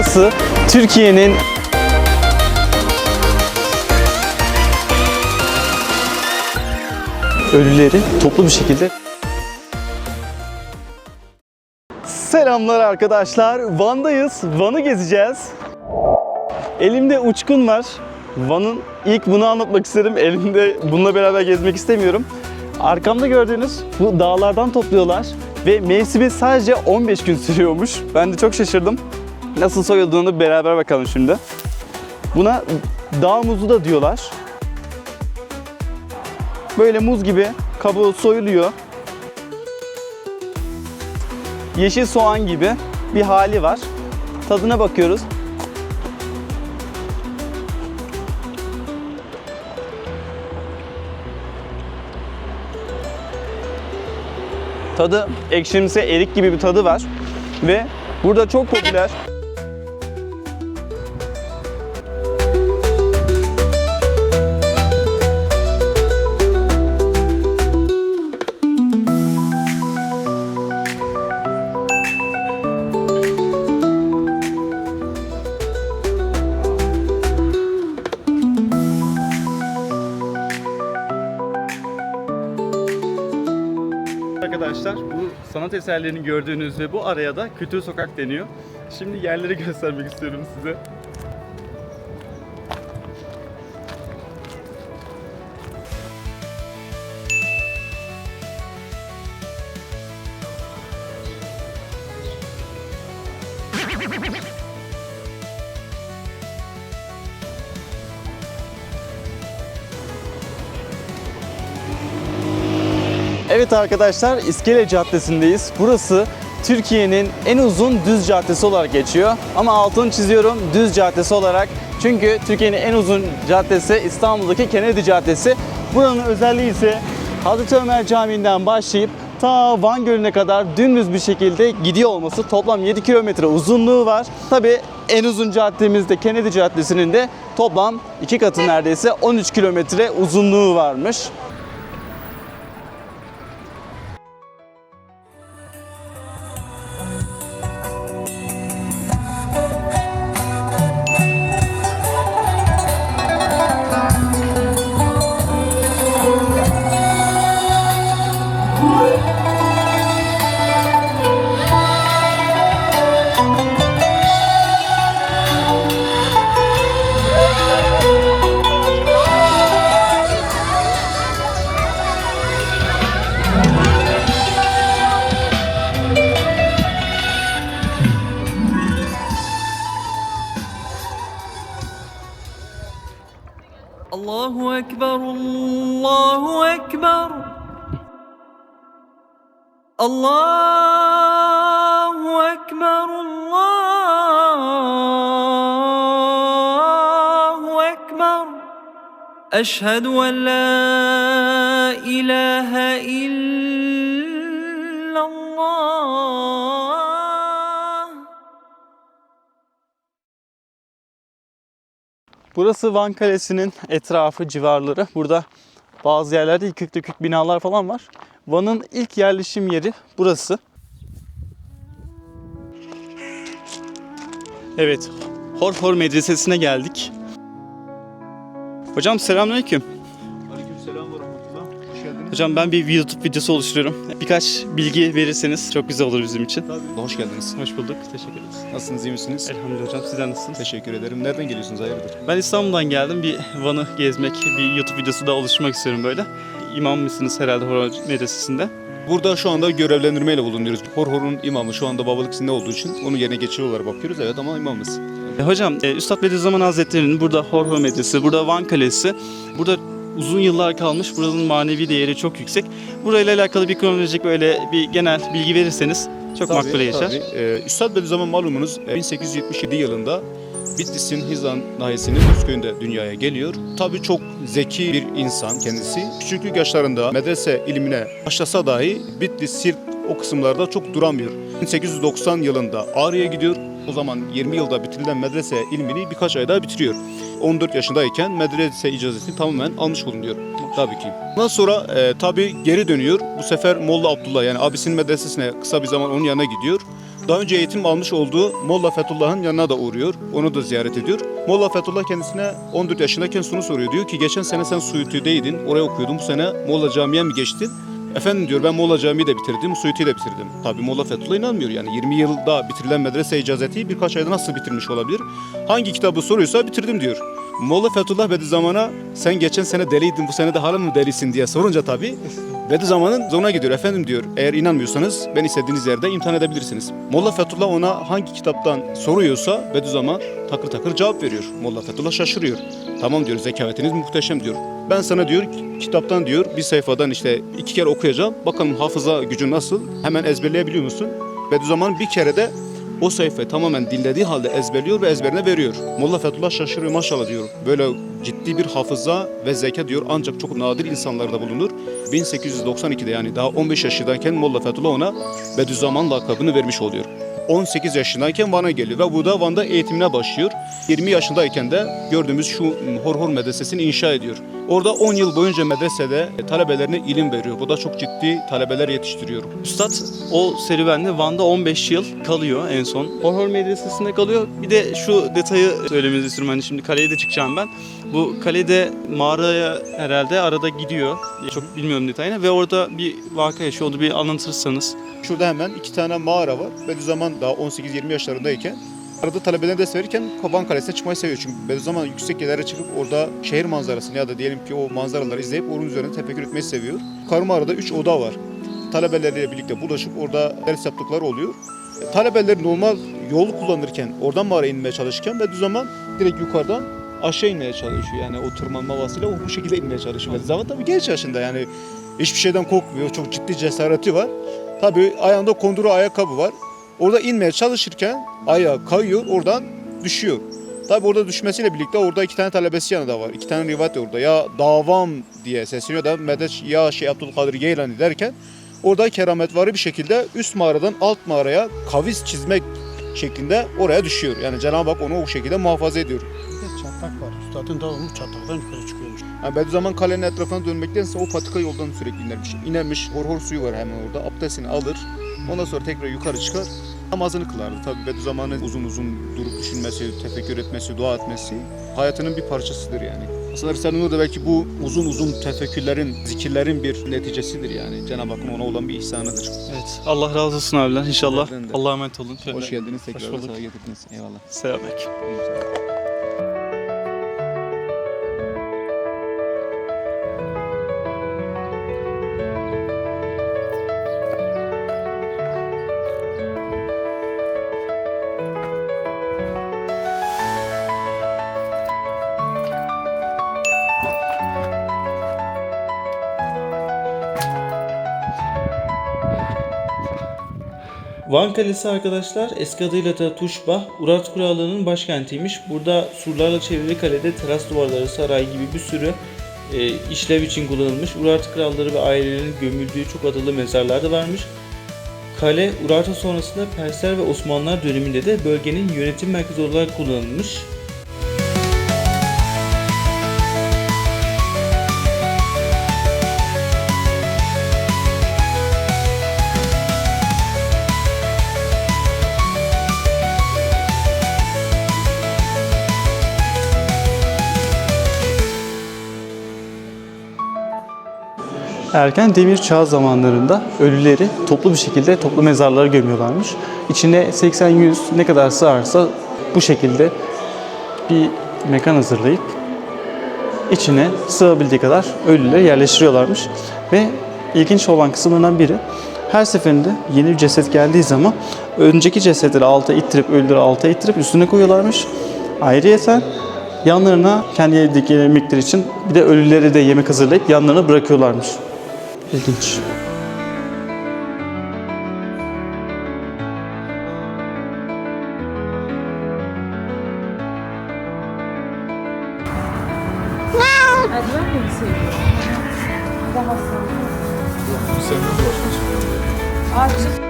Burası Türkiye'nin ölüleri toplu bir şekilde Selamlar arkadaşlar. Van'dayız. Van'ı gezeceğiz. Elimde uçkun var. Van'ın ilk bunu anlatmak istedim. Elimde bununla beraber gezmek istemiyorum. Arkamda gördüğünüz bu dağlardan topluyorlar ve mevsimi sadece 15 gün sürüyormuş. Ben de çok şaşırdım. Nasıl soyulduğunu beraber bakalım şimdi. Buna dağ muzu da diyorlar. Böyle muz gibi kabuğu soyuluyor. Yeşil soğan gibi bir hali var. Tadına bakıyoruz. Tadı ekşimsi erik gibi bir tadı var. Ve burada çok popüler. Arkadaşlar bu sanat eserlerini gördüğünüz ve bu araya da Kültür Sokak deniyor. Şimdi yerleri göstermek istiyorum size. Evet arkadaşlar İskele Caddesi'ndeyiz. Burası Türkiye'nin en uzun düz caddesi olarak geçiyor. Ama altını çiziyorum düz caddesi olarak. Çünkü Türkiye'nin en uzun caddesi İstanbul'daki Kennedy Caddesi. Buranın özelliği ise Hazreti Ömer Camii'nden başlayıp ta Van Gölü'ne kadar dümdüz bir şekilde gidiyor olması. Toplam 7 kilometre uzunluğu var. Tabi en uzun caddemiz de Kennedy Caddesi'nin de toplam iki katı neredeyse 13 kilometre uzunluğu varmış. Allahu Ekber, Allahu Ekber. Eşhedü en la ilahe illallah. Burası Van Kalesi'nin etrafı, civarları. Burada bazı yerlerde yıkık dökük binalar falan var. Van'ın ilk yerleşim yeri burası. Evet, Horhor Medresesi'ne geldik. Hocam selamünaleyküm. Hocam ben bir YouTube videosu oluşturuyorum. Birkaç bilgi verirseniz çok güzel olur bizim için. Hoş geldiniz. Hoş bulduk. Teşekkür ederiz. Nasılsınız, iyi misiniz? Elhamdülillah hocam. Sizler nasılsınız? Teşekkür ederim. Nereden geliyorsunuz, hayırdır? Ben İstanbul'dan geldim. Bir Van'ı gezmek, bir YouTube videosu da oluşturmak istiyorum böyle. İmam mısınız herhalde Horhor Medresesi'nde? Burada şu anda görevlendirmeyle bulunuyoruz. Horhor'un imamı şu anda babalık izinde olduğu için onu yerine geçici olarak bakıyoruz. Evet ama imamız. E, Hocam, e, Üstad Bediüzzaman Hazretleri'nin burada Horhor Medresi, burada Van Kalesi, burada uzun yıllar kalmış. Buranın manevi değeri çok yüksek. Burayla alakalı bir kronolojik böyle bir genel bilgi verirseniz çok Tabii, makbule geçer. tabii. Ee, Üstad Bediüzzaman malumunuz e, 1877 yılında Bitlis'in Hizan nahiyesinin Özköy'ünde dünyaya geliyor. Tabii çok zeki bir insan kendisi. Küçüklük yaşlarında medrese ilmine başlasa dahi Bitlis, Sirt o kısımlarda çok duramıyor. 1890 yılında Ağrı'ya gidiyor. O zaman 20 yılda bitirilen medrese ilmini birkaç ayda bitiriyor. 14 yaşındayken medrese icazetini tamamen almış bulunuyor. Tabii ki. Ondan sonra e, tabii geri dönüyor. Bu sefer Molla Abdullah yani abisinin medresesine kısa bir zaman onun yanına gidiyor. Daha önce eğitim almış olduğu Molla Fethullah'ın yanına da uğruyor. Onu da ziyaret ediyor. Molla Fethullah kendisine 14 yaşındayken şunu soruyor. Diyor ki geçen sene sen Suyuti'deydin. Oraya okuyordun. Bu sene Molla Camii'ye mi geçtin? Efendim diyor ben Molla Camii'yi de bitirdim, Suyuti'yi de bitirdim. Tabii Molla Fethullah inanmıyor yani 20 yılda bitirilen medrese icazeti birkaç ayda nasıl bitirmiş olabilir? Hangi kitabı soruyorsa bitirdim diyor. Molla Fethullah Bediüzzaman'a sen geçen sene deliydin bu sene de hala mı delisin diye sorunca tabii Bediüzzaman'ın zoruna gidiyor. Efendim diyor eğer inanmıyorsanız ben istediğiniz yerde imtihan edebilirsiniz. Molla Fethullah ona hangi kitaptan soruyorsa Bediüzzaman takır takır cevap veriyor. Molla Fethullah şaşırıyor. Tamam diyor zekavetiniz muhteşem diyor. Ben sana diyor kitaptan diyor bir sayfadan işte iki kere okuyacağım. Bakalım hafıza gücü nasıl? Hemen ezberleyebiliyor musun? Bediüzzaman bir kere de o sayfayı tamamen dinlediği halde ezberliyor ve ezberine veriyor. Molla Fethullah şaşırıyor maşallah diyor. Böyle ciddi bir hafıza ve zeka diyor ancak çok nadir insanlarda bulunur. 1892'de yani daha 15 yaşındayken Molla Fethullah ona Bediüzzaman lakabını vermiş oluyor. 18 yaşındayken Van'a geliyor ve bu da Van'da eğitimine başlıyor. 20 yaşındayken de gördüğümüz şu Horhor Medresesi'ni inşa ediyor. Orada 10 yıl boyunca medresede talebelerine ilim veriyor. Bu da çok ciddi talebeler yetiştiriyor. Üstad o serüvende Van'da 15 yıl kalıyor en son. Horhor Medresesi'nde kalıyor. Bir de şu detayı söylemenizi istiyorum. Hani şimdi kaleye de çıkacağım ben. Bu kalede mağaraya herhalde arada gidiyor. Çok bilmiyorum detayını. Ve orada bir vaka yaşıyor. Onu bir anlatırsanız. Şurada hemen iki tane mağara var. Bediüzzaman daha 18-20 yaşlarındayken arada talebelerine ders verirken Van Kalesi'ne çıkmayı seviyor. Çünkü Bediüzzaman yüksek yerlere çıkıp orada şehir manzarasını ya da diyelim ki o manzaraları izleyip onun üzerine tefekkür etmeyi seviyor. Yukarı mağarada 3 oda var. Talebeleriyle birlikte bulaşıp orada ders yaptıkları oluyor. E, Talebeler normal yol kullanırken oradan mağaraya inmeye çalışırken Bediüzzaman direkt yukarıdan aşağı inmeye çalışıyor. Yani o tırmanma vasıyla bu şekilde inmeye çalışıyor. Bediüzzaman tabii genç yaşında yani hiçbir şeyden korkmuyor. Çok ciddi cesareti var. Tabii ayağında konduru ayakkabı var. Orada inmeye çalışırken ayağı kayıyor, oradan düşüyor. Tabii orada düşmesiyle birlikte orada iki tane talebesi yanında var. İki tane rivayet orada. Ya davam diye sesleniyor da Medet ya şey Abdülkadir Geylani derken orada kerametvari bir şekilde üst mağaradan alt mağaraya kavis çizmek şeklinde oraya düşüyor. Yani Cenab-ı Hak onu o şekilde muhafaza ediyor. Bir de çatlak var. Üstadın davulmuş çatlaktan yukarı çıkıyormuş. Yani Bediüzzaman kalenin etrafına dönmektense o patika yoldan sürekli inermiş. İnermiş, horhor suyu var hemen orada. Abdestini alır. Ondan sonra tekrar yukarı çıkar. Namazını kılardı. Tabii Bediüzzaman'ın uzun uzun durup düşünmesi, tefekkür etmesi, dua etmesi hayatının bir parçasıdır yani. Aslında Risale-i Nur da belki bu uzun uzun tefekkürlerin, zikirlerin bir neticesidir yani. Cenab-ı Hakk'ın ona olan bir ihsanıdır. Evet. Allah razı olsun abiler inşallah. Allah'a emanet olun. Şöyle. Hoş geldiniz tekrar. Hoş bulduk. Eyvallah. Van Kalesi arkadaşlar eski adıyla da Tuşbah, Urat Krallığı'nın başkentiymiş. Burada surlarla çevrili kalede teras duvarları, saray gibi bir sürü e, işlev için kullanılmış. Urat kralları ve ailelerinin gömüldüğü çok adalı mezarlar da varmış. Kale Urartu sonrasında Persler ve Osmanlılar döneminde de bölgenin yönetim merkezi olarak kullanılmış. Erken demir çağ zamanlarında ölüleri toplu bir şekilde toplu mezarlara gömüyorlarmış. İçine 80-100 ne kadar sığarsa bu şekilde bir mekan hazırlayıp içine sığabildiği kadar ölüleri yerleştiriyorlarmış. Ve ilginç olan kısımlarından biri her seferinde yeni bir ceset geldiği zaman önceki cesetleri alta ittirip ölüleri alta ittirip üstüne koyuyorlarmış. Ayrıyeten yanlarına kendi yedikleri yemekler için bir de ölüleri de yemek hazırlayıp yanlarına bırakıyorlarmış. İlginç. Erdoğan mı seviyor? Daha sonra. Artık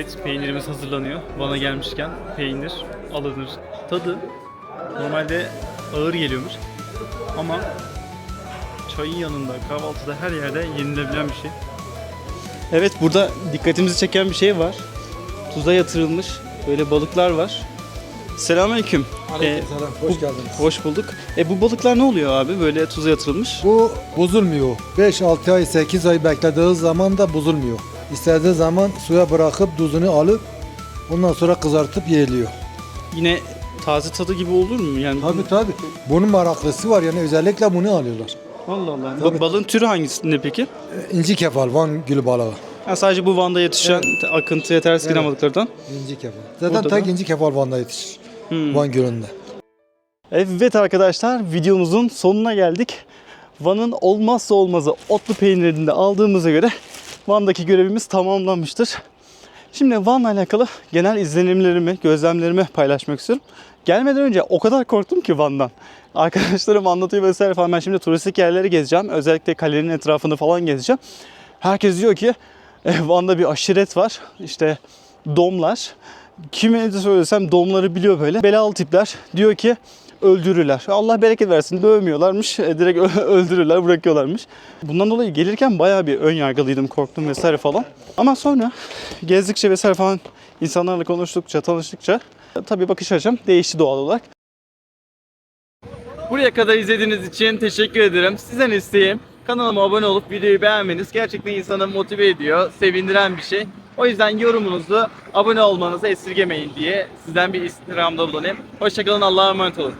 Evet peynirimiz hazırlanıyor. Bana gelmişken peynir alınır. Tadı normalde ağır geliyormuş. Ama çayın yanında, kahvaltıda her yerde yenilebilen bir şey. Evet burada dikkatimizi çeken bir şey var. Tuza yatırılmış böyle balıklar var. Selamünaleyküm. Ee, Selam, bu- hoş geldiniz. Hoş bulduk. E bu balıklar ne oluyor abi böyle tuza yatırılmış? Bu bozulmuyor. 5-6 ay, 8 ay beklediği zaman da bozulmuyor. İstediği zaman suya bırakıp tuzunu alıp ondan sonra kızartıp yiyiliyor. Yine taze tadı gibi olur mu? Yani Tabii tabii. Bunun maraklısı var yani özellikle bunu alıyorlar. Allah Allah. Tabii. Bu balığın türü hangisinde peki? Ee, İnci kefal, Van gülü balığı. Ha, sadece bu Van'da yetişen akıntıya ters Evet. balıklardan. İnci kefal. Zaten Burada tek da- inci kefal Van'da yetişir. Hmm. Van gölünde. Evet arkadaşlar videomuzun sonuna geldik. Van'ın olmazsa olmazı otlu peynirini de aldığımıza göre Van'daki görevimiz tamamlanmıştır. Şimdi Van'la alakalı genel izlenimlerimi, gözlemlerimi paylaşmak istiyorum. Gelmeden önce o kadar korktum ki Van'dan. Arkadaşlarım anlatıyor vesaire falan. Ben şimdi turistik yerleri gezeceğim. Özellikle kalenin etrafını falan gezeceğim. Herkes diyor ki "E, Van'da bir aşiret var. İşte domlar. Kime de söylesem domları biliyor böyle. Belalı tipler diyor ki öldürürler. Allah bereket versin dövmüyorlarmış. e, Direkt öldürürler bırakıyorlarmış. Bundan dolayı gelirken bayağı bir ön yargılıydım. Korktum vesaire falan. Ama sonra gezdikçe vesaire falan insanlarla konuştukça, tanıştıkça e, tabii bakış açım değişti doğal olarak. Buraya kadar izlediğiniz için teşekkür ederim. Sizden isteğim kanalıma abone olup videoyu beğenmeniz gerçekten insanı motive ediyor, sevindiren bir şey. O yüzden yorumunuzu abone olmanızı esirgemeyin diye sizden bir istirhamda bulunayım. Hoşçakalın, Allah'a emanet olun.